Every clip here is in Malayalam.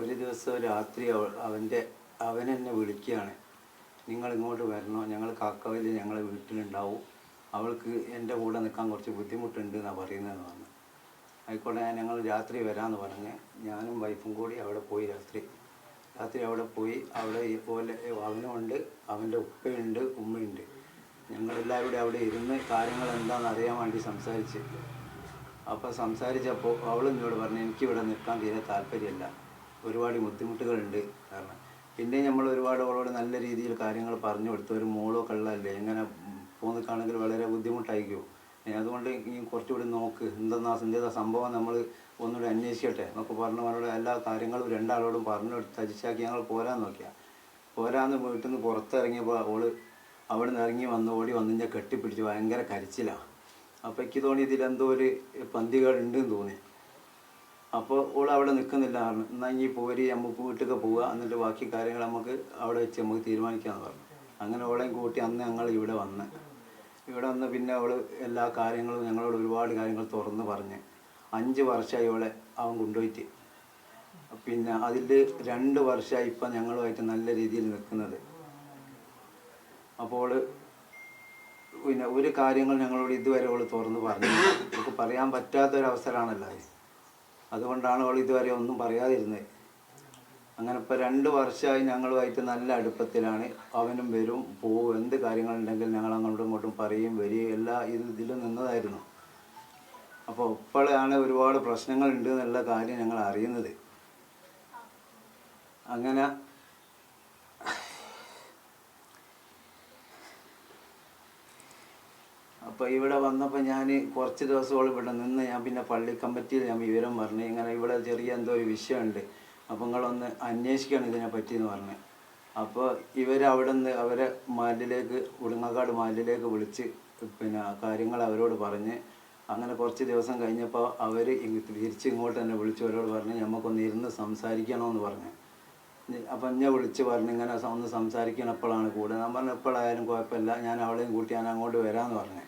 ഒരു ദിവസം രാത്രി അവൾ അവന്റെ അവൻ എന്നെ വിളിക്കുകയാണ്. നിങ്ങൾ ഇങ്ങോട്ട് വരണോ? ഞങ്ങൾ കാക്കവയിൽ ഞങ്ങളെ വീട്ടിലുണ്ടാവും. അവൾക്ക് എന്റെ കൂടെ നിൽക്കാൻ കുറച്ച് ബുദ്ധിമുട്ടുണ്ട് എന്നാണ് പറയുന്നതെന്ന് പറഞ്ഞു. ആയിക്കോട്ടെ ഞങ്ങൾ രാത്രി വരാമെന്ന് പറഞ്ഞ് ഞാനും വൈഫും കൂടി അവിടെ പോയി രാത്രി. രാത്രി അവിടെ പോയി അവിടെ ഇതുപോലെ അവനുമുണ്ട് അവന്റെ ഉപ്പയുണ്ട് ഉമ്മയുണ്ട്. ഞങ്ങളെല്ലാവരും കൂടി അവിടെ ഇരുന്ന് കാര്യങ്ങൾ എന്താണെന്ന് അറിയാൻ വേണ്ടി സംസാരിച്ച്. അപ്പോൾ സംസാരിച്ചപ്പോൾ അവൾ എന്നോട് പറഞ്ഞു എനിക്കിവിടെ നിൽക്കാൻ തീരെ താല്പര്യമില്ല. ഒരുപാട് ബുദ്ധിമുട്ടുകളുണ്ട്. കാരണം പിന്നെ നമ്മൾ ഒരുപാട് അവളോട് നല്ല രീതിയിൽ കാര്യങ്ങൾ പറഞ്ഞു കൊടുത്തു ഒരു മോളോ കള്ളല്ലേ എങ്ങനെ പോന്നിക്കാണെങ്കിൽ വളരെ ബുദ്ധിമുട്ടായിരിക്കും. അതുകൊണ്ട് ഈ കുറച്ചുകൂടി നോക്ക് എന്തെന്നാ എന്തെന്നാ സംഭവം നമ്മൾ ഒന്നുകൂടി അന്വേഷിക്കട്ടെ എന്നൊക്കെ പറഞ്ഞു അവരോട് എല്ലാ കാര്യങ്ങളും രണ്ടാളോടും പറഞ്ഞു കൊടുത്ത് തരിച്ചാക്കി ഞങ്ങൾ പോരാൻ നോക്കിയാൽ പോരാന്ന് വീട്ടിൽ നിന്ന് പുറത്തിറങ്ങിയപ്പോൾ അവൾ അവിടെ നിന്ന് ഇറങ്ങി വന്ന് ഓടി വന്ന് ഞാൻ കെട്ടിപ്പിടിച്ച് ഭയങ്കര കരച്ചിലാണ് അപ്പോൾ എനിക്ക് തോന്നി ഇതിലെന്തോ ഒരു പന്തികേടുണ്ടെന്ന് തോന്നി. അപ്പോൾ ഓൾ അവിടെ നിൽക്കുന്നില്ല പറഞ്ഞു എന്നാൽ ഇനി പോരി നമുക്ക് വീട്ടിലേക്ക് പോവുക എന്നിട്ട് ബാക്കി കാര്യങ്ങൾ നമുക്ക് അവിടെ വെച്ച് നമുക്ക് തീരുമാനിക്കാമെന്ന് പറഞ്ഞു. അങ്ങനെ ഓളെയും കൂട്ടി അന്ന് ഞങ്ങൾ ഇവിടെ വന്ന്. ഇവിടെ വന്ന് പിന്നെ അവൾ എല്ലാ കാര്യങ്ങളും ഞങ്ങളോട് ഒരുപാട് കാര്യങ്ങൾ തുറന്ന് പറഞ്ഞ്. അഞ്ച് വർഷമായി അവളെ അവൻ കൊണ്ടുപോയിട്ട്. പിന്നെ അതിൽ രണ്ട് വർഷമായി ഇപ്പം ഞങ്ങളുമായിട്ട് നല്ല രീതിയിൽ നിൽക്കുന്നത് അപ്പോൾ പിന്നെ ഒരു കാര്യങ്ങൾ ഞങ്ങളോട് ഇതുവരെ അവൾ തുറന്ന് പറഞ്ഞു നമുക്ക് പറയാൻ പറ്റാത്തൊരവസരമാണല്ലോ അതുകൊണ്ടാണ് അവൾ ഇതുവരെ ഒന്നും പറയാതിരുന്നത്. അങ്ങനെ ഇപ്പോൾ രണ്ട് വർഷമായി ഞങ്ങളുമായിട്ട് നല്ല അടുപ്പത്തിലാണ്. അവനും വരും പോവും. എന്ത് കാര്യങ്ങളുണ്ടെങ്കിൽ ഞങ്ങൾ അങ്ങോട്ടും ഇങ്ങോട്ടും പറയും വരികയും എല്ലാ ഇത് ഇതിലും നിന്നതായിരുന്നു. അപ്പോൾ ഇപ്പോഴാണ് ഒരുപാട് പ്രശ്നങ്ങളുണ്ട് എന്നുള്ള കാര്യം ഞങ്ങൾ അറിയുന്നത്. അങ്ങനെ അപ്പോൾ ഇവിടെ വന്നപ്പോൾ ഞാൻ കുറച്ച് ദിവസത്തോളം ഇവിടെ നിന്ന് ഞാൻ പിന്നെ പള്ളി കമ്മിറ്റിയിൽ ഞാൻ വിവരം പറഞ്ഞു. ഇങ്ങനെ ഇവിടെ ചെറിയ എന്തോ ഒരു വിഷയമുണ്ട്. അപ്പോൾ നിങ്ങളൊന്ന് അന്വേഷിക്കണം ഇതിനെ പറ്റി എന്ന് പറഞ്ഞു. അപ്പോൾ ഇവരവിടെ നിന്ന് അവരെ മാലിലേക്ക് ഉടുങ്ങക്കാട് മാലിലേക്ക് വിളിച്ച് പിന്നെ കാര്യങ്ങൾ അവരോട് പറഞ്ഞ് അങ്ങനെ കുറച്ച് ദിവസം കഴിഞ്ഞപ്പോൾ അവർ തിരിച്ച് ഇങ്ങോട്ട് തന്നെ വിളിച്ച് അവരോട് പറഞ്ഞ് നമുക്കൊന്ന് ഇരുന്ന് സംസാരിക്കണമെന്ന് പറഞ്ഞു. അപ്പം ഞാൻ വിളിച്ച് പറഞ്ഞു ഇങ്ങനെ ഒന്ന് സംസാരിക്കണം എപ്പോഴാണ് കൂടെ. ഞാൻ പറഞ്ഞു എപ്പോഴായാലും കുഴപ്പമില്ല. ഞാൻ അവളെയും കൂട്ടി ഞാൻ അങ്ങോട്ട് വരാമെന്ന് പറഞ്ഞു.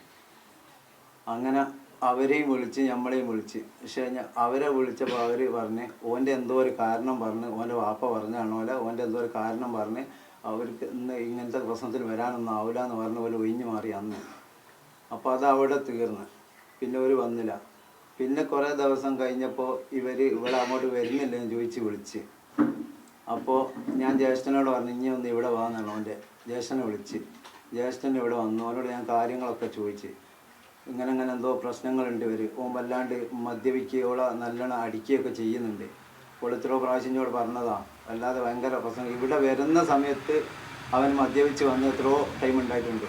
അങ്ങനെ അവരെയും വിളിച്ച് നമ്മളെയും വിളിച്ച്. പക്ഷേ അവരെ വിളിച്ചപ്പോൾ അവർ പറഞ്ഞ് ഓന്റെ എന്തോ ഒരു കാരണം പറഞ്ഞ് ഓന്റെ വാപ്പ പറഞ്ഞാണോ അല്ല ഓന്റെ എന്തോ ഒരു കാരണം പറഞ്ഞ് അവർക്ക് ഇന്ന് ഇങ്ങനത്തെ പ്രശ്നത്തിൽ വരാനൊന്നും ആവില്ല എന്ന് പറഞ്ഞ പോലെ ഒഴിഞ്ഞു മാറി അന്ന്. അപ്പോൾ അത് അവിടെ തീർന്ന്. പിന്നെ ഒരു വന്നില്ല. പിന്നെ കുറേ ദിവസം കഴിഞ്ഞപ്പോൾ ഇവർ ഇവിടെ അങ്ങോട്ട് വരുന്നില്ല എന്ന് ചോദിച്ച് വിളിച്ച്. അപ്പോൾ ഞാൻ ജ്യേഷ്ഠനോട് പറഞ്ഞു ഇനി ഒന്ന് ഇവിടെ വാന്നാണ് അവന്റെ ജ്യേഷ്ഠനെ വിളിച്ച്. ജ്യേഷ്ഠൻ ഇവിടെ വന്നു. അവനോട് ഞാൻ കാര്യങ്ങളൊക്കെ ചോദിച്ച്. ഇങ്ങനെ ഇങ്ങനെ എന്തോ പ്രശ്നങ്ങളുണ്ട് ഇവർ ഓൻ വല്ലാണ്ട് മദ്യപിക്കുകയോളെ നല്ലോണം അടിക്കുകയൊക്കെ ചെയ്യുന്നുണ്ട്. ഓൾ എത്രയോ പ്രാവശ്യം എന്നോട് പറഞ്ഞതാ. അല്ലാതെ ഭയങ്കര പ്രശ്നം. ഇവിടെ വരുന്ന സമയത്ത് അവൻ മദ്യപിച്ച് വന്ന് എത്രയോ ടൈം ഉണ്ടായിട്ടുണ്ട്.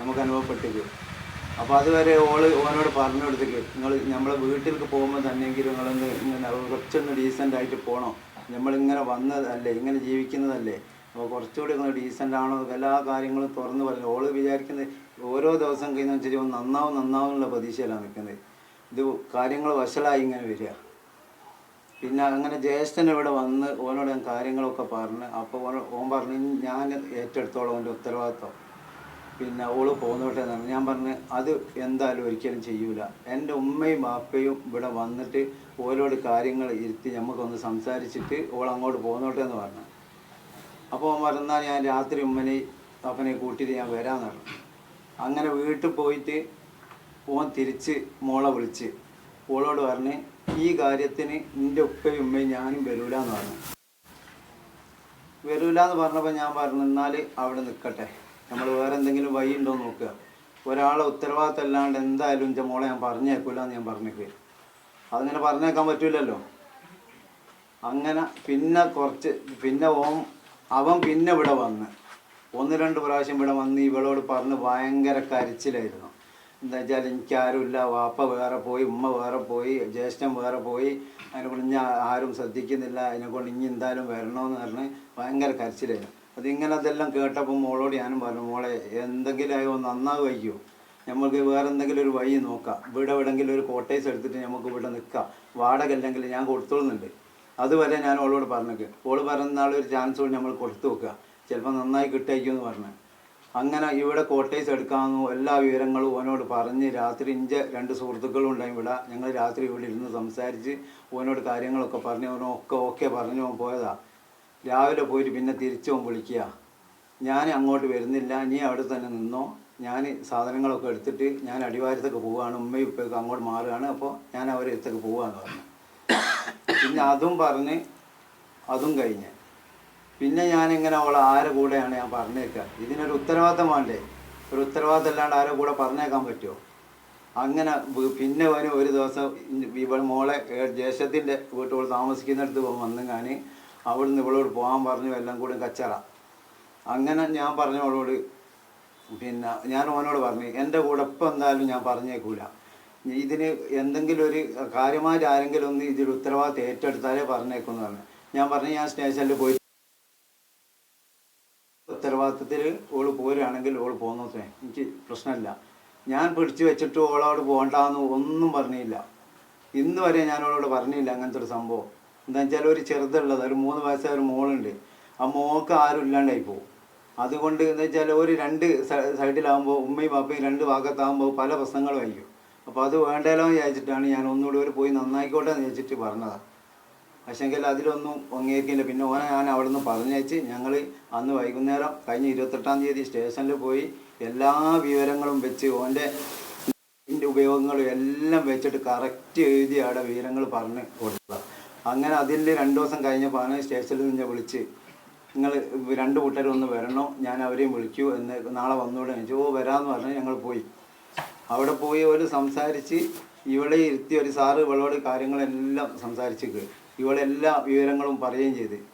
നമുക്ക് അനുഭവപ്പെട്ടത്. അപ്പോൾ അതുവരെ ഓൾ ഓനോട് പറഞ്ഞു കൊടുത്തേക്ക് നിങ്ങൾ നമ്മളെ വീട്ടിലേക്ക് പോകുമ്പോൾ തന്നെയെങ്കിലും നിങ്ങളൊന്ന് ഇങ്ങനെ കുറച്ചൊന്ന് ഡീസന്റ് ആയിട്ട് പോകണം നമ്മളിങ്ങനെ വന്നതല്ലേ ഇങ്ങനെ ജീവിക്കുന്നതല്ലേ. അപ്പോൾ കുറച്ചുകൂടി ഒന്ന് ഡീസന്റ് ആണോ? എല്ലാ കാര്യങ്ങളും തുറന്ന് പറഞ്ഞു. ഓൾ വിചാരിക്കുന്നത് ഓരോ ദിവസം കഴിഞ്ഞാൽ ഒന്ന് നന്നാവും നന്നാവും എന്നുള്ള പ്രതീക്ഷയിലാണ് നിൽക്കുന്നത്. ഇത് കാര്യങ്ങൾ വഷളായി ഇങ്ങനെ വരിക. പിന്നെ അങ്ങനെ ജ്യേഷ്ഠൻ ഇവിടെ വന്ന് ഓനോട് ഞാൻ കാര്യങ്ങളൊക്കെ പറഞ്ഞ് അപ്പോൾ ഓൻ ഓൻ പറഞ്ഞു ഞാൻ ഏറ്റെടുത്തോളം ഓന്റെ ഉത്തരവാദിത്വം. പിന്നെ ഓൾ പോന്നോട്ടെ എന്നാണ് ഞാൻ പറഞ്ഞ് അത് എന്തായാലും ഒരിക്കലും ചെയ്യൂല. എന്റെ ഉമ്മയും ബാപ്പയും ഇവിടെ വന്നിട്ട് ഓരോട് കാര്യങ്ങൾ ഇരുത്തി നമുക്കൊന്ന് സംസാരിച്ചിട്ട് ഓൾ അങ്ങോട്ട് പോന്നോട്ടെ എന്ന് പറഞ്ഞു. അപ്പോൾ ഓൻ പറഞ്ഞാൽ ഞാൻ രാത്രി ഉമ്മനെ അപ്പനെ കൂട്ടിയിട്ട് ഞാൻ വരാമെന്ന് പറഞ്ഞു. അങ്ങനെ വീട്ടിൽ പോയിട്ട് ഓൻ തിരിച്ച് മോളെ വിളിച്ച്. ഓളോട് പറഞ്ഞ് ഈ കാര്യത്തിന് എന്റെ ഉപ്പയും ഉമ്മയും ഞാനും വരൂല എന്ന് പറഞ്ഞു. വരൂല എന്ന് പറഞ്ഞപ്പോൾ ഞാൻ പറഞ്ഞു എന്നാൽ അവിടെ നിൽക്കട്ടെ നമ്മൾ വേറെ എന്തെങ്കിലും വഴി ഉണ്ടോ നോക്കുക. ഒരാളെ ഉത്തരവാദിത്തം അല്ലാണ്ട് എന്തായാലും എന്റെ മോളെ ഞാൻ പറഞ്ഞേക്കില്ല എന്ന് ഞാൻ പറഞ്ഞേക്ക്. അതങ്ങനെ പറഞ്ഞേക്കാൻ പറ്റൂലല്ലോ. അങ്ങനെ പിന്നെ കുറച്ച് പിന്നെ ഓം അവൻ പിന്നെ ഇവിടെ വന്ന്. ഒന്ന് രണ്ട് പ്രാവശ്യം ഇവിടെ വന്ന് ഇവളോട് പറഞ്ഞ് ഭയങ്കര കരച്ചിലായിരുന്നു. എന്താ വെച്ചാൽ എനിക്കാരുമില്ല വാപ്പ വേറെ പോയി ഉമ്മ വേറെ പോയി ജ്യേഷ്ഠൻ വേറെ പോയി. അതിനെ കൊണ്ട് ഇനി ആരും ശ്രദ്ധിക്കുന്നില്ല. അതിനെ കൊണ്ട് ഇനി എന്തായാലും വരണമെന്ന് പറഞ്ഞ് ഭയങ്കര കരച്ചിലായിരുന്നു. അതിങ്ങനെ അതെല്ലാം കേട്ടപ്പോൾ മോളോട് ഞാനും പറഞ്ഞു മോളെ എന്തെങ്കിലും ആയോ നന്നാവുമായിരിക്കുമോ നമുക്ക് വേറെ എന്തെങ്കിലും ഒരു വഴി നോക്കാം. ഇവിടെ എവിടെങ്കിലും ഒരു കോട്ടേഴ്സ് എടുത്തിട്ട് നമുക്ക് ഇവിടെ നിൽക്കാം. വാടക അല്ലെങ്കിൽ ഞാൻ കൊടുത്തോളുന്നുണ്ട്. അതുവരെ ഞാൻ ഓളോട് പറഞ്ഞേക്ക് ഓൾ പറയുന്ന നാളെ ഒരു ചാൻസ് കൂടി നമ്മൾ കൊടുത്തു നോക്കുക. ചിലപ്പോൾ നന്നായി കിട്ടായിരിക്കും എന്ന് പറഞ്ഞു. അങ്ങനെ ഇവിടെ കോട്ടേഴ്സ് എടുക്കാമെന്ന് എല്ലാ വിവരങ്ങളും ഓനോട് പറഞ്ഞ് രാത്രി ഇഞ്ചെ രണ്ട് സുഹൃത്തുക്കളും ഉണ്ടായി. ഇവിടെ ഞങ്ങൾ രാത്രി ഇവിടെ ഇരുന്ന് സംസാരിച്ച് ഓനോട് കാര്യങ്ങളൊക്കെ പറഞ്ഞ് ഓനൊക്കെ ഓക്കെ പറഞ്ഞു ഓൻ പോയതാ. രാവിലെ പോയിട്ട് പിന്നെ തിരിച്ചു ഓൻ വിളിക്കുക. ഞാൻ അങ്ങോട്ട് വരുന്നില്ല. നീ അവിടെ തന്നെ നിന്നോ. ഞാൻ സാധനങ്ങളൊക്കെ എടുത്തിട്ട് ഞാൻ അടിവാരത്തൊക്കെ പോവുകയാണ്. ഉമ്മയും ഉപ്പയൊക്കെ അങ്ങോട്ട് മാറുകയാണ്. അപ്പോൾ ഞാൻ അവരെ അടുത്തൊക്കെ പോവുകയെന്ന് പറഞ്ഞു. പിന്നെ അതും പറഞ്ഞ് അതും കഴിഞ്ഞ്. പിന്നെ ഞാൻ ഇങ്ങനെ അവളെ ആരെ കൂടെയാണ് ഞാൻ പറഞ്ഞേക്കുക ഇതിനൊരു ഉത്തരവാദിത്തം വേണ്ടേ? ഒരു ഉത്തരവാദിത്തം അല്ലാണ്ട് ആരെ കൂടെ പറഞ്ഞേക്കാൻ പറ്റുമോ അങ്ങനെ പിന്നെ വന് ഒരു ദിവസം ഇവൾ മോളെ ജ്യേഷ്ഠത്തിന്റെ വീട്ടിൽ താമസിക്കുന്നിടത്ത് വന്നു ഞാൻ അവിടുന്ന് ഇവളോട് പോകാൻ പറഞ്ഞു എല്ലാം കൂടെ കച്ചറ. അങ്ങനെ ഞാൻ പറഞ്ഞു അവളോട് പിന്നെ ഞാൻ ഓനോട് പറഞ്ഞു എന്റെ കൂടെ ഇപ്പം എന്തായാലും ഞാൻ പറഞ്ഞേക്കൂല. ഇതിന് എന്തെങ്കിലും ഒരു കാര്യമായിട്ട് ആരെങ്കിലും ഒന്ന് ഇതിൽ ഉത്തരവാദിത്തം ഏറ്റെടുത്താലേ പറഞ്ഞേക്കുമെന്ന് പറഞ്ഞു. ഞാൻ പറഞ്ഞു ഞാൻ സ്റ്റേഷനിൽ പോയി ഉത്തരവാദിത്തത്തിൽ ഓൾ പോരുകയാണെങ്കിൽ ഓൾ പോകുന്നു എനിക്ക് പ്രശ്നമില്ല ഞാൻ പിടിച്ചു വെച്ചിട്ട് ഓളോട് പോകണ്ടെന്ന് ഒന്നും പറഞ്ഞില്ല. ഇന്ന് വരെ ഞാൻ ഓളോട് പറഞ്ഞില്ല അങ്ങനത്തെ ഒരു സംഭവം. എന്താ വെച്ചാൽ ഒരു ചെറുതുള്ളത് ഒരു മൂന്ന് വയസ്സായ ഒരു മോളുണ്ട്. ആ മോക്ക് ആരും ഇല്ലാണ്ടായി പോകും അതുകൊണ്ട് എന്താ വെച്ചാൽ ഒരു രണ്ട് സൈഡിലാകുമ്പോൾ ഉമ്മയും പാപ്പയും രണ്ട് ഭാഗത്താകുമ്പോൾ പല പ്രശ്നങ്ങളും ആയിരിക്കും. അപ്പോൾ അത് വേണ്ടല്ലോ എന്ന് വിചാരിച്ചിട്ടാണ് ഞാൻ ഒന്നുകൂടി ഒരു പോയി നന്നായിക്കോട്ടെ എന്ന് വിചാരിച്ചിട്ട് പറഞ്ഞതാണ് പക്ഷെങ്കിൽ അതിലൊന്നും ഒങ്ങിയിരിക്കില്ല പിന്നെ ഓനെ ഞാൻ അവിടെ നിന്ന് പറഞ്ഞയച്ച് ഞങ്ങൾ അന്ന് വൈകുന്നേരം കഴിഞ്ഞ ഇരുപത്തെട്ടാം തീയതി സ്റ്റേഷനിൽ പോയി എല്ലാ വിവരങ്ങളും വെച്ച് ഓന്റെ ഉപയോഗങ്ങളും എല്ലാം വെച്ചിട്ട് കറക്റ്റ് എഴുതി അവിടെ വിവരങ്ങൾ പറഞ്ഞ് കൊടുത്തത്. അങ്ങനെ അതിൽ രണ്ട് ദിവസം കഴിഞ്ഞപ്പോൾ സ്റ്റേഷനിൽ നിന്ന് വിളിച്ച് നിങ്ങൾ രണ്ട് കൂട്ടരും ഒന്ന് വരണോ? ഞാൻ അവരെയും വിളിക്കൂ എന്ന് നാളെ വന്നോടെ ചോദിച്ചു ഓ വരാമെന്ന് പറഞ്ഞ് ഞങ്ങൾ പോയി. അവിടെ പോയി ഒരു സംസാരിച്ച് ഇവളെ ഇരുത്തി ഒരു സാറ് ഇവളോട് കാര്യങ്ങളെല്ലാം സംസാരിച്ച് ഇവളെല്ലാ വിവരങ്ങളും പറയുകയും ചെയ്ത്.